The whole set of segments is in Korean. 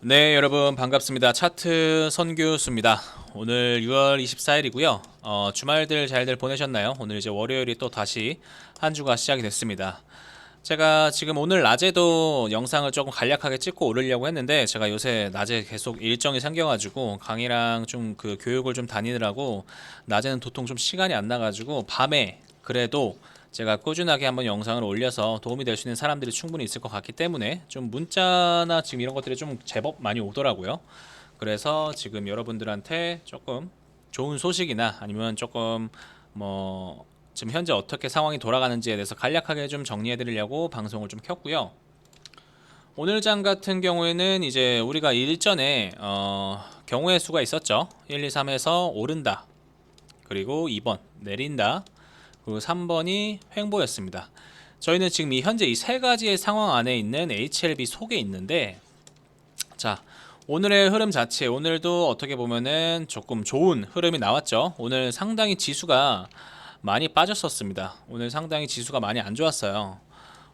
네, 여러분 반갑습니다. 차트 선교수입니다. 오늘 6월 24일이고요. 어, 주말들 잘들 보내셨나요? 오늘 이제 월요일이 또 다시 한 주가 시작이 됐습니다. 제가 지금 오늘 낮에도 영상을 조금 간략하게 찍고 올리려고 했는데 제가 요새 낮에 계속 일정이 생겨가지고 강의랑 좀 그 교육을 좀 다니느라고 낮에는 도통 좀 시간이 안 나가지고 밤에 그래도 제가 꾸준하게 한번 영상을 올려서 도움이 될 수 있는 사람들이 충분히 있을 것 같기 때문에 좀 문자나 지금 이런 것들이 좀 제법 많이 오더라고요. 그래서 지금 여러분들한테 조금 좋은 소식이나 아니면 조금 뭐 지금 현재 어떻게 상황이 돌아가는지에 대해서 간략하게 좀 정리해 드리려고 방송을 좀 켰고요. 오늘 장 같은 경우에는 이제 우리가 일전에 어, 경우의 수가 있었죠. 1, 2, 3에서 오른다. 그리고 2번 내린다. 그리고 3번이 횡보였습니다. 저희는 지금 이 현재 이 세 가지의 상황 안에 있는 HLB 속에 있는데 자 오늘의 흐름 자체 오늘도 어떻게 보면은 조금 좋은 흐름이 나왔죠. 오늘 상당히 지수가 많이 빠졌었습니다. 오늘 상당히 지수가 많이 안 좋았어요.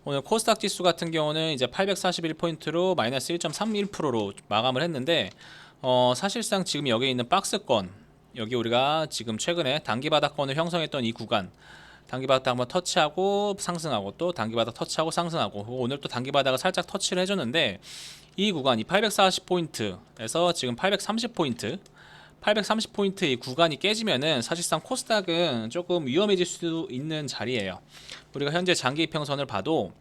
오늘 코스닥 지수 같은 경우는 이제 841포인트로 마이너스 1.31%로 마감을 했는데 어, 사실상 지금 여기 있는 박스권 여기 우리가 지금 최근에 단기 바닥권을 형성했던 이 구간 단기 바닥 한번 터치하고 상승하고 또 단기 바닥 터치하고 상승하고 오늘 또 단기 바닥을 살짝 터치를 해줬는데 이 구간 이 840포인트에서 지금 830포인트 830포인트 이 구간이 깨지면은 사실상 코스닥은 조금 위험해질 수 있는 자리예요. 우리가 현재 장기 이평선을 봐도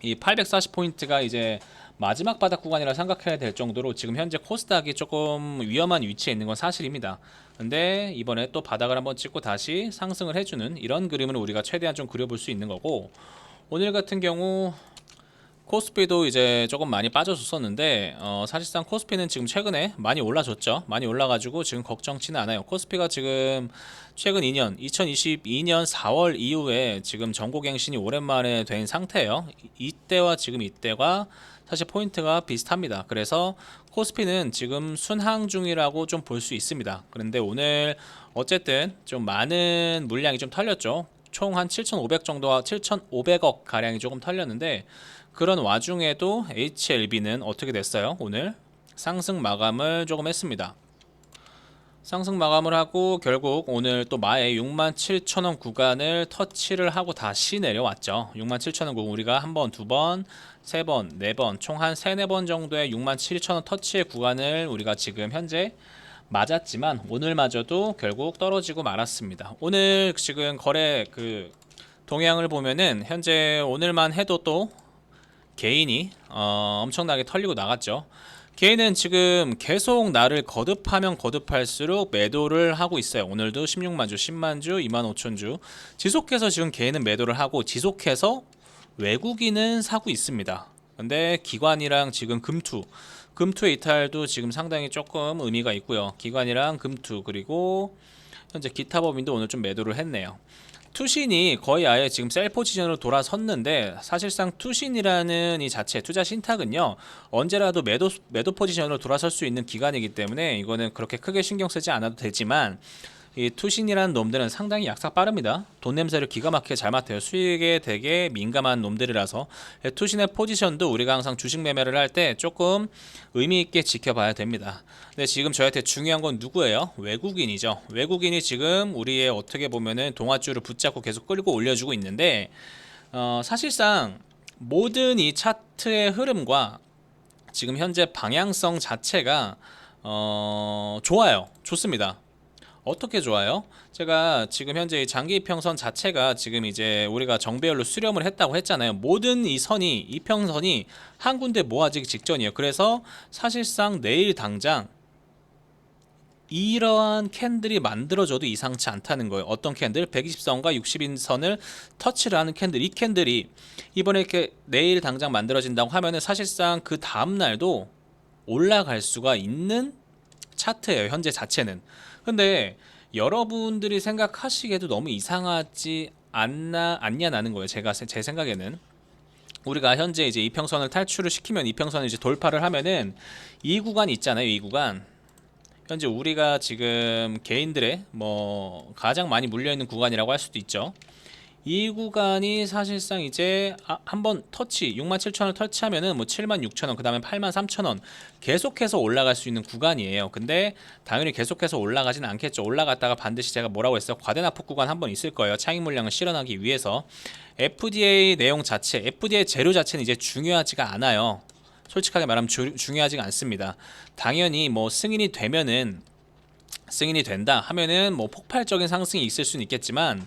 이 840포인트가 이제 마지막 바닥 구간이라 생각해야 될 정도로 지금 현재 코스닥이 조금 위험한 위치에 있는 건 사실입니다. 근데 이번에 또 바닥을 한번 찍고 다시 상승을 해주는 이런 그림을 우리가 최대한 좀 그려볼 수 있는 거고 오늘 같은 경우 코스피도 이제 조금 많이 빠져줬었는데 어, 사실상 코스피는 지금 최근에 많이 올라줬죠. 많이 올라가지고 지금 걱정치는 않아요. 코스피가 지금 최근 2년 2022년 4월 이후에 지금 전고갱신이 오랜만에 된 상태예요. 이- 이때와 지금 이때가 사실 포인트가 비슷합니다. 그래서 코스피는 지금 순항 중이라고 좀 볼 수 있습니다. 그런데 오늘 어쨌든 좀 많은 물량이 좀 털렸죠. 총 한 7,500 정도와 7,500억 가량이 조금 털렸는데 그런 와중에도 HLB는 어떻게 됐어요? 오늘 상승 마감을 조금 했습니다. 상승 마감을 하고 결국 오늘 또 마의 67,000원 구간을 터치를 하고 다시 내려왔죠. 67,000원 구간 우리가 한 번, 두 번, 세 번, 네 번, 총한 세네 번 정도의 67,000원 터치의 구간을 우리가 지금 현재 맞았지만 오늘마저도 결국 떨어지고 말았습니다. 오늘 지금 거래 그 동향을 보면은 현재 오늘만 해도 또 개인이 어, 엄청나게 털리고 나갔죠. 개인은 지금 계속 나를 거듭하면 거듭할수록 매도를 하고 있어요. 오늘도 16만 주, 10만 주, 2만 5천 주 지속해서 지금 개인은 매도를 하고 지속해서 외국인은 사고 있습니다. 근데 기관이랑 지금 금투, 금투의 이탈도 지금 상당히 조금 의미가 있고요. 기관이랑 금투 그리고 현재 기타 법인도 오늘 좀 매도를 했네요. 투신이 거의 아예 지금 셀 포지션으로 돌아섰는데 사실상 투신이라는 이 자체 투자 신탁은요 언제라도 매도 매도 포지션으로 돌아설 수 있는 기간이기 때문에 이거는 그렇게 크게 신경 쓰지 않아도 되지만 이 투신이라는 놈들은 상당히 약삭 빠릅니다. 돈 냄새를 기가 막히게 잘 맡아요. 수익에 되게 민감한 놈들이라서 예, 투신의 포지션도 우리가 항상 주식 매매를 할 때 조금 의미 있게 지켜봐야 됩니다. 근데 지금 저한테 중요한 건 누구예요? 외국인이죠. 외국인이 지금 우리의 어떻게 보면은 동아줄을 붙잡고 계속 끌고 올려주고 있는데 어, 사실상 모든 이 차트의 흐름과 지금 현재 방향성 자체가 어, 좋아요. 좋습니다. 어떻게 좋아요? 제가 지금 현재 이 장기 이평선 자체가 지금 이제 우리가 정배열로 수렴을 했다고 했잖아요. 모든 이 선이 이평선이 한 군데 모아지기 직전이에요. 그래서 사실상 내일 당장 이러한 캔들이 만들어져도 이상치 않다는 거예요. 어떤 캔들? 120선과 60인선을 터치를 하는 캔들. 이 캔들이 이번에 이렇게 내일 당장 만들어진다고 하면은 사실상 그 다음 날도 올라갈 수가 있는 차트예요. 현재 자체는. 근데 여러분들이 생각하시기에도 너무 이상하지 않나 않냐 나는 거예요. 제가 세- 제 생각에는 우리가 현재 이제 이평선을 탈출을 시키면 이평선을 이제 돌파를 하면은 이 구간 있잖아요. 이 구간. 현재 우리가 지금 개인들의 뭐 가장 많이 물려 있는 구간이라고 할 수도 있죠. 이 구간이 사실상 이제 아, 한번 터치 67,000원 터치하면은 뭐 76,000원 그다음에 83,000원 계속해서 올라갈 수 있는 구간이에요. 근데 당연히 계속해서 올라가진 않겠죠. 올라갔다가 반드시 제가 뭐라고 했어요? 과대납폭 구간 한번 있을 거예요. 차익 물량을 실현하기 위해서 FDA 내용 자체, FDA 재료 자체는 이제 중요하지가 않아요. 솔직하게 말하면 주, 중요하지가 않습니다. 당연히 뭐 승인이 되면은 승인이 된다 하면은 뭐 폭발적인 상승이 있을 수는 있겠지만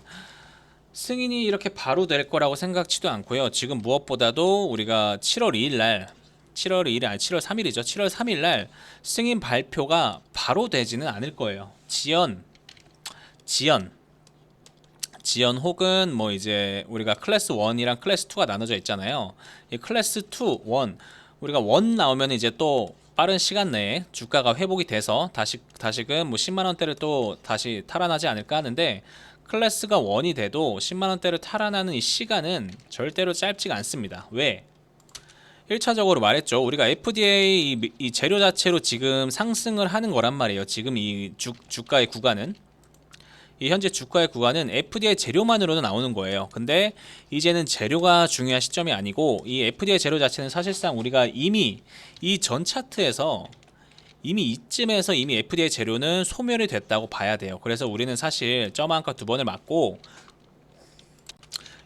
승인이 이렇게 바로 될 거라고 생각치도 않고요. 지금 무엇보다도 우리가 7월 2일 날 7월 2일 아니 7월 3일이죠. 7월 3일 날 승인 발표가 바로 되지는 않을 거예요. 지연 지연 지연 혹은 뭐 이제 우리가 클래스 1이랑 클래스 2가 나눠져 있잖아요. 이 클래스 2, 1 우리가 1 나오면 이제 또 빠른 시간 내에 주가가 회복이 돼서 다시 다시금 뭐 10만 원대를 또 다시 탈환하지 않을까 하는데 클래스가 1이 돼도 10만 원대를 탈환하는 이 시간은 절대로 짧지가 않습니다. 왜? 1차적으로 말했죠. 우리가 FDA 이, 이 재료 자체로 지금 상승을 하는 거란 말이에요. 지금 이 주, 주가의 구간은 이 현재 주가의 구간은 FDA 재료만으로는 나오는 거예요. 근데 이제는 재료가 중요한 시점이 아니고 이 FDA 재료 자체는 사실상 우리가 이미 이 전 차트에서 이미 이쯤에서 이미 FDA 재료는 소멸이 됐다고 봐야 돼요. 그래서 우리는 사실 점 한가 두 번을 맞고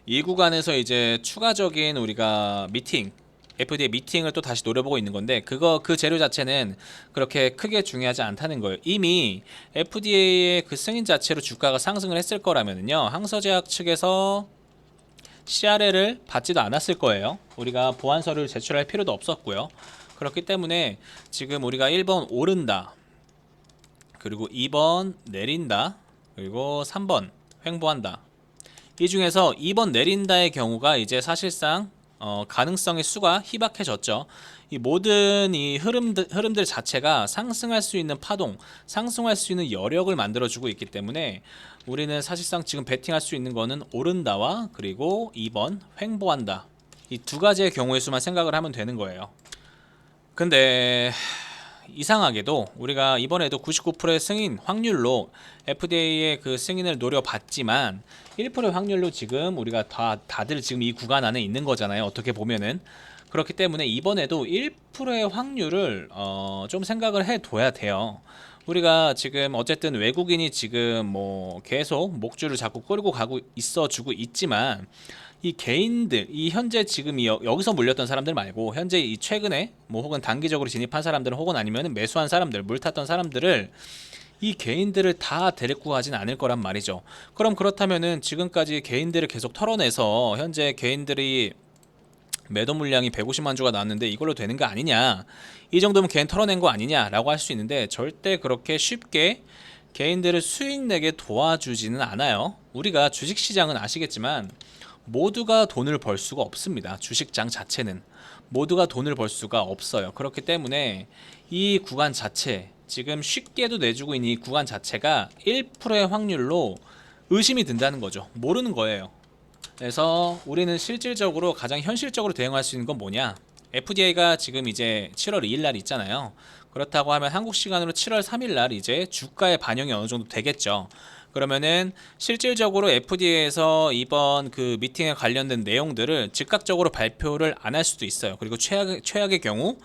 이 구간에서 이제 추가적인 우리가 미팅 FDA 미팅을 또 다시 노려보고 있는 건데 그거 그 재료 자체는 그렇게 크게 중요하지 않다는 거예요. 이미 FDA의 그 승인 자체로 주가가 상승을 했을 거라면은요. 항서제약 측에서 CRL을 받지도 않았을 거예요. 우리가 보안서를 제출할 필요도 없었고요. 그렇기 때문에 지금 우리가 1번 오른다. 그리고 2번 내린다. 그리고 3번 횡보한다. 이 중에서 2번 내린다의 경우가 이제 사실상 어, 가능성의 수가 희박해졌죠. 이 모든 이 흐름들, 흐름들 자체가 상승할 수 있는 파동, 상승할 수 있는 여력을 만들어주고 있기 때문에 우리는 사실상 지금 베팅할 수 있는 거는 오른다와 그리고 2번 횡보한다. 이 두 가지의 경우의 수만 생각을 하면 되는 거예요. 근데 이상하게도 우리가 이번에도 99%의 승인 확률로 FDA의 그 승인을 노려봤지만 1%의 확률로 지금 우리가 다 다들 지금 이 구간 안에 있는 거잖아요. 어떻게 보면은 그렇기 때문에 이번에도 1%의 확률을 어, 좀 생각을 해둬야 돼요. 우리가 지금 어쨌든 외국인이 지금 뭐 계속 목줄을 자꾸 끌고 가고 있어주고 있지만 이 개인들 이 현재 지금 이 여- 여기서 물렸던 사람들 말고 현재 이 최근에 뭐 혹은 단기적으로 진입한 사람들 혹은 아니면 매수한 사람들 물 탔던 사람들을 이 개인들을 다 데리고 가진 않을 거란 말이죠. 그럼 그렇다면은 지금까지 개인들을 계속 털어내서 현재 개인들이 매도 물량이 150만 주가 나왔는데 이걸로 되는 거 아니냐 이 정도면 개인 털어낸 거 아니냐라고 할 수 있는데 절대 그렇게 쉽게 개인들을 수익 내게 도와주지는 않아요 우리가 주식 시장은 아시겠지만 모두가 돈을 벌 수가 없습니다 주식장 자체는 모두가 돈을 벌 수가 없어요 그렇기 때문에 이 구간 자체 지금 쉽게도 내주고 있는 이 구간 자체가 1%의 확률로 의심이 든다는 거죠 모르는 거예요 그래서 우리는 실질적으로 가장 현실적으로 대응할 수 있는 건 뭐냐? FDA가 지금 이제 7월 2일 날 있잖아요. 그렇다고 하면 한국 시간으로 7월 3일 날 이제 주가의 반영이 어느 정도 되겠죠. 그러면은 실질적으로 FDA에서 이번 그 미팅에 관련된 내용들을 즉각적으로 발표를 안 할 수도 있어요. 그리고 최악 최악의 경우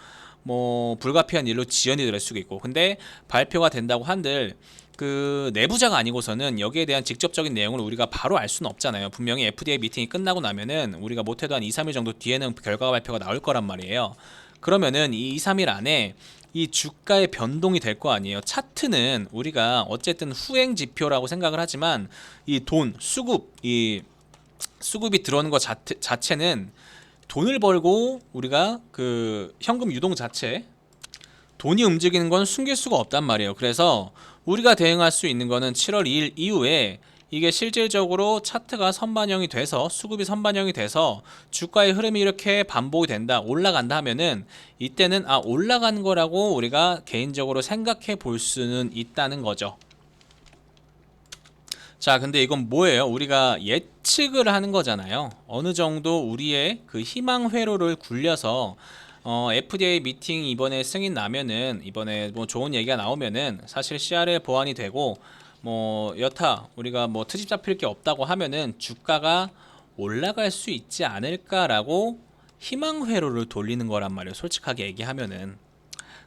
뭐 불가피한 일로 지연이 될 수도 있고. 근데 발표가 된다고 한들 그 내부자가 아니고서는 여기에 대한 직접적인 내용을 우리가 바로 알 수는 없잖아요. 분명히 FDA 미팅이 끝나고 나면은 우리가 못해도 한 2, 3일 정도 뒤에는 결과 발표가 나올 거란 말이에요. 그러면은 이 2, 3일 안에 이 주가의 변동이 될 거 아니에요. 차트는 우리가 어쨌든 후행 지표라고 생각을 하지만 이 돈, 수급, 이 수급이 들어오는 것 자체, 자체는 돈을 벌고 우리가 그 현금 유동 자체 돈이 움직이는 건 숨길 수가 없단 말이에요. 그래서 우리가 대응할 수 있는 거는 7월 2일 이후에 이게 실질적으로 차트가 선반영이 돼서 수급이 선반영이 돼서 주가의 흐름이 이렇게 반복이 된다 올라간다 하면은 이때는 아 올라간 거라고 우리가 개인적으로 생각해 볼 수는 있다는 거죠. 자, 근데 이건 뭐예요? 우리가 예측을 하는 거잖아요. 어느 정도 우리의 그 희망 회로를 굴려서 어, FDA 미팅 이번에 승인 나면은 이번에 뭐 좋은 얘기가 나오면은 사실 CRL 보완이 되고 뭐 여타 우리가 뭐 트집 잡힐 게 없다고 하면은 주가가 올라갈 수 있지 않을까라고 희망 회로를 돌리는 거란 말이에요. 솔직하게 얘기하면은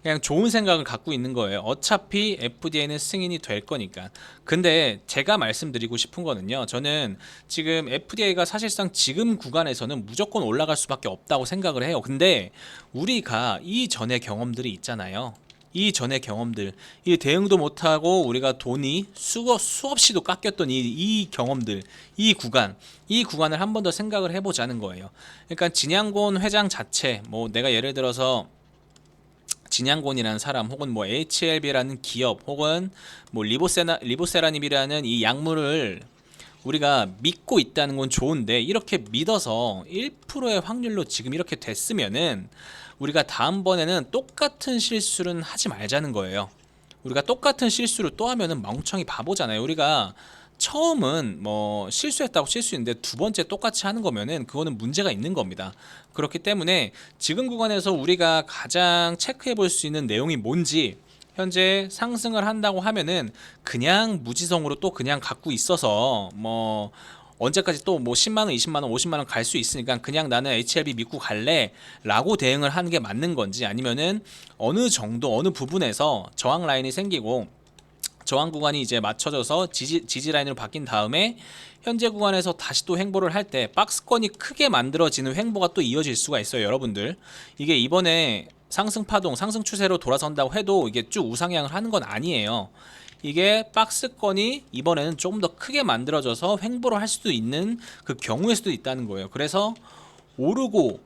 그냥 좋은 생각을 갖고 있는 거예요. 어차피 FDA는 승인이 될 거니까. 근데 제가 말씀드리고 싶은 거는요. 저는 지금 FDA가 사실상 지금 구간에서는 무조건 올라갈 수밖에 없다고 생각을 해요. 근데 우리가 이전의 경험들이 있잖아요. 이전의 경험들, 이 대응도 못하고 우리가 돈이 수업, 수없이도 깎였던 이, 이 경험들, 이 구간, 이 구간을 한 번 더 생각을 해보자는 거예요. 그러니까 진양곤 회장 자체, 뭐 내가 예를 들어서 진양곤이라는 사람 혹은 뭐 HLB라는 기업 혹은 뭐 리보세나 리보세라님이라는 이 약물을 우리가 믿고 있다는 건 좋은데 이렇게 믿어서 1%의 확률로 지금 이렇게 됐으면은 우리가 다음번에는 똑같은 실수는 하지 말자는 거예요. 우리가 똑같은 실수를 또 하면은 멍청이 바보잖아요. 우리가 처음은 뭐 실수했다고 실수인데 두 번째 똑같이 하는 거면은 그거는 문제가 있는 겁니다. 그렇기 때문에 지금 구간에서 우리가 가장 체크해 볼 수 있는 내용이 뭔지 현재 상승을 한다고 하면은 그냥 무지성으로 또 그냥 갖고 있어서 뭐 언제까지 또 뭐 10만 원, 20만 원, 50만 원 갈 수 있으니까 그냥 나는 HLB 믿고 갈래라고 대응을 하는 게 맞는 건지 아니면은 어느 정도 어느 부분에서 저항 라인이 생기고 저항 구간이 이제 맞춰져서 지지, 지지 라인으로 바뀐 다음에 현재 구간에서 다시 또 횡보를 할 때 박스권이 크게 만들어지는 횡보가 또 이어질 수가 있어요 여러분들. 이게 이번에 상승 파동 상승 추세로 돌아선다고 해도 이게 쭉 우상향을 하는 건 아니에요 이게 박스권이 이번에는 조금 더 크게 만들어져서 횡보를 할 수도 있는 그 경우일 수도 있다는 거예요 그래서 오르고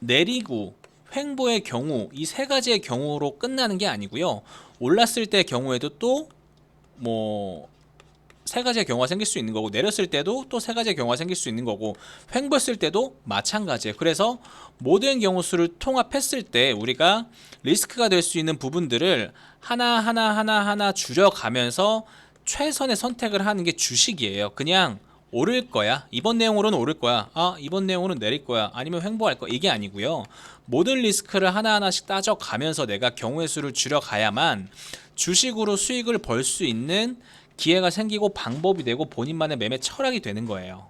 내리고 횡보의 경우 이 세 가지의 경우로 끝나는 게 아니고요. 올랐을 때 경우에도 또뭐 세 가지의 경우가 생길 수 있는 거고 내렸을 때도 또 세 가지의 경우가 생길 수 있는 거고 횡보했을 때도 마찬가지예요. 그래서 모든 경우 수를 통합했을 때 우리가 리스크가 될 수 있는 부분들을 하나 하나 하나 하나 줄여가면서 최선의 선택을 하는 게 주식이에요. 그냥 오를 거야. 이번 내용으로는 오를 거야. 아, 이번 내용으로는 내릴 거야. 아니면 횡보할 거야. 이게 아니고요. 모든 리스크를 하나하나씩 따져가면서 내가 경우의 수를 줄여가야만 주식으로 수익을 벌 수 있는 기회가 생기고 방법이 되고 본인만의 매매 철학이 되는 거예요.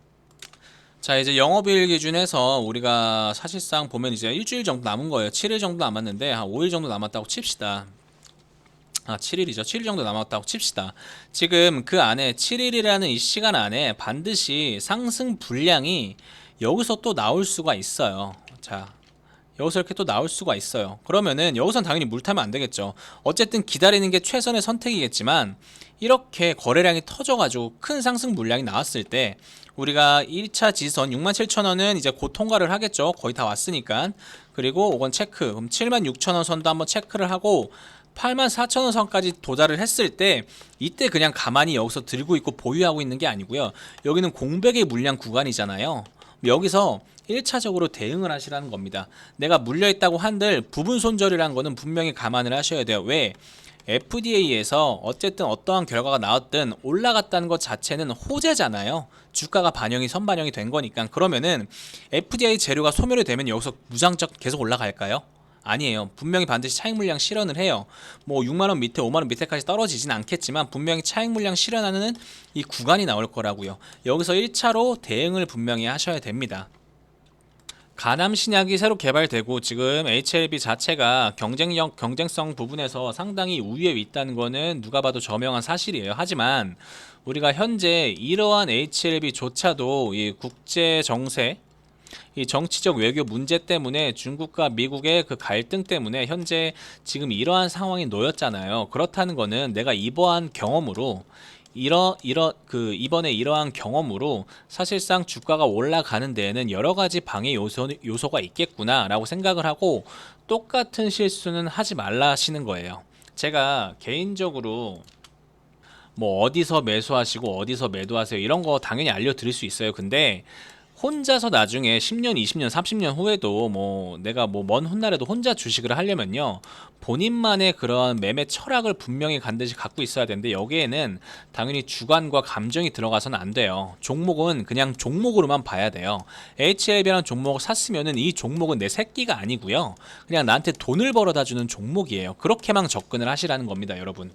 자, 이제 영업일 기준에서 우리가 사실상 보면 이제 일주일 정도 남은 거예요. 7일 정도 남았는데 한 5일 정도 남았다고 칩시다. 아, 7일이죠. 7일 정도 남았다고 칩시다. 지금 그 안에 7일이라는 이 시간 안에 반드시 상승 분량이 여기서 또 나올 수가 있어요. 자, 여기서 이렇게 또 나올 수가 있어요. 그러면은 여기선 당연히 물 타면 안 되겠죠. 어쨌든 기다리는 게 최선의 선택이겠지만 이렇게 거래량이 터져가지고 큰 상승 물량이 나왔을 때 우리가 1차 지선 67,000원은 이제 곧 통과를 하겠죠. 거의 다 왔으니까. 그리고 5건 체크. 그럼 76,000원 선도 한번 체크를 하고 84,000원 선까지 도달을 했을 때 이때 그냥 가만히 여기서 들고 있고 보유하고 있는 게 아니고요. 여기는 공백의 물량 구간이잖아요. 여기서 1차적으로 대응을 하시라는 겁니다. 내가 물려있다고 한들 부분 손절이라는 거는 분명히 감안을 하셔야 돼요. 왜? FDA에서 어쨌든 어떠한 결과가 나왔든 올라갔다는 것 자체는 호재잖아요. 주가가 반영이 선반영이 된 거니까 그러면은 FDA 재료가 소멸이 되면 여기서 무장적 계속 올라갈까요? 아니에요. 분명히 반드시 차익 물량 실현을 해요. 뭐 6만 원 밑에 5만 원 밑에까지 떨어지진 않겠지만 분명히 차익 물량 실현하는 이 구간이 나올 거라고요. 여기서 1차로 대응을 분명히 하셔야 됩니다. 가남 신약이 새로 개발되고 지금 HLB 자체가 경쟁력 경쟁성 부분에서 상당히 우위에 있다는 거는 누가 봐도 저명한 사실이에요. 하지만 우리가 현재 이러한 HLB조차도 이 국제 정세 이 정치적 외교 문제 때문에 중국과 미국의 그 갈등 때문에 현재 지금 이러한 상황이 놓였잖아요. 그렇다는 거는 내가 이러한 경험으로 이러 이러 그 이번에 이러한 경험으로 사실상 주가가 올라가는 데에는 여러 가지 방해 요소 요소가 있겠구나라고 생각을 하고 똑같은 실수는 하지 말라 하시는 거예요. 제가 개인적으로 뭐 어디서 매수하시고 어디서 매도하세요 이런 거 당연히 알려드릴 수 있어요. 근데 혼자서 나중에 10년, 20년, 30년 후에도 뭐 내가 뭐 먼 훗날에도 혼자 주식을 하려면요. 본인만의 그런 매매 철학을 분명히 반드시 갖고 있어야 되는데 여기에는 당연히 주관과 감정이 들어가서는 안 돼요. 종목은 그냥 종목으로만 봐야 돼요. HLB라는 종목을 샀으면은 이 종목은 내 새끼가 아니고요. 그냥 나한테 돈을 벌어다 주는 종목이에요. 그렇게만 접근을 하시라는 겁니다, 여러분.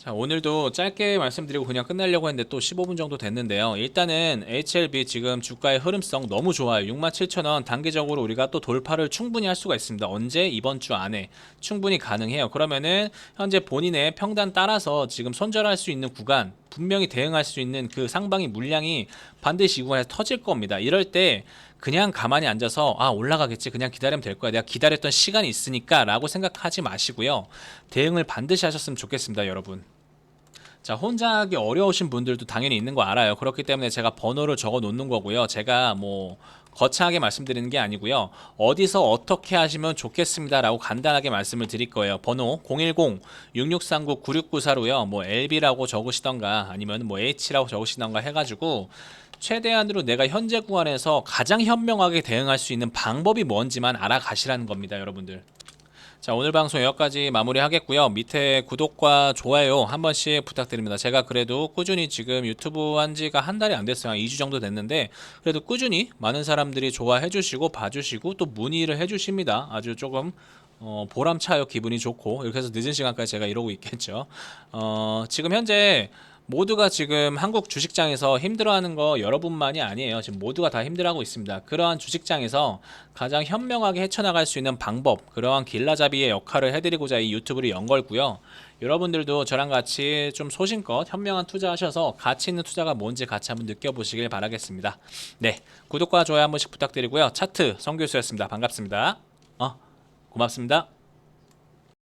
자, 오늘도 짧게 말씀드리고 그냥 끝내려고 했는데 또 15분 정도 됐는데요. 일단은 HLB 지금 주가의 흐름성 너무 좋아요. 67,000원 단기적으로 우리가 또 돌파를 충분히 할 수가 있습니다. 언제? 이번 주 안에 충분히 가능해요. 그러면은 현재 본인의 평단 따라서 지금 손절할 수 있는 구간 분명히 대응할 수 있는 그 상방의 물량이 반드시 이 구간에서 터질 겁니다. 이럴 때 그냥 가만히 앉아서 아 올라가겠지 그냥 기다리면 될 거야 내가 기다렸던 시간이 있으니까 라고 생각하지 마시고요. 대응을 반드시 하셨으면 좋겠습니다 여러분. 자 혼자 하기 어려우신 분들도 당연히 있는 거 알아요. 그렇기 때문에 제가 번호를 적어 놓는 거고요. 제가 뭐 거창하게 말씀드리는 게 아니고요. 어디서 어떻게 하시면 좋겠습니다 라고 간단하게 말씀을 드릴 거예요. 번호 010-6639-9694로요. 뭐 LB라고 적으시던가 아니면 뭐 H라고 적으시던가 해가지고 최대한으로 내가 현재 구간에서 가장 현명하게 대응할 수 있는 방법이 뭔지만 알아가시라는 겁니다 여러분들 자 오늘 방송 여기까지 마무리하겠고요. 밑에 구독과 좋아요 한 번씩 부탁드립니다. 제가 그래도 꾸준히 지금 유튜브 한 지가 한 달이 안 됐어요. 한 2주 정도 됐는데 그래도 꾸준히 많은 사람들이 좋아해 주시고 봐주시고 또 문의를 해 주십니다. 아주 조금 어, 보람차요. 기분이 좋고. 이렇게 해서 늦은 시간까지 제가 이러고 있겠죠. 어, 지금 현재 모두가 지금 한국 주식장에서 힘들어하는 거 여러분만이 아니에요. 지금 모두가 다 힘들어하고 있습니다. 그러한 주식장에서 가장 현명하게 헤쳐나갈 수 있는 방법, 그러한 길라잡이의 역할을 해드리고자 이 유튜브를 연 걸고요. 여러분들도 저랑 같이 좀 소신껏 현명한 투자하셔서 가치 있는 투자가 뭔지 같이 한번 느껴보시길 바라겠습니다. 네, 구독과 좋아요 한 번씩 부탁드리고요. 차트 성교수였습니다. 반갑습니다. 어, 고맙습니다.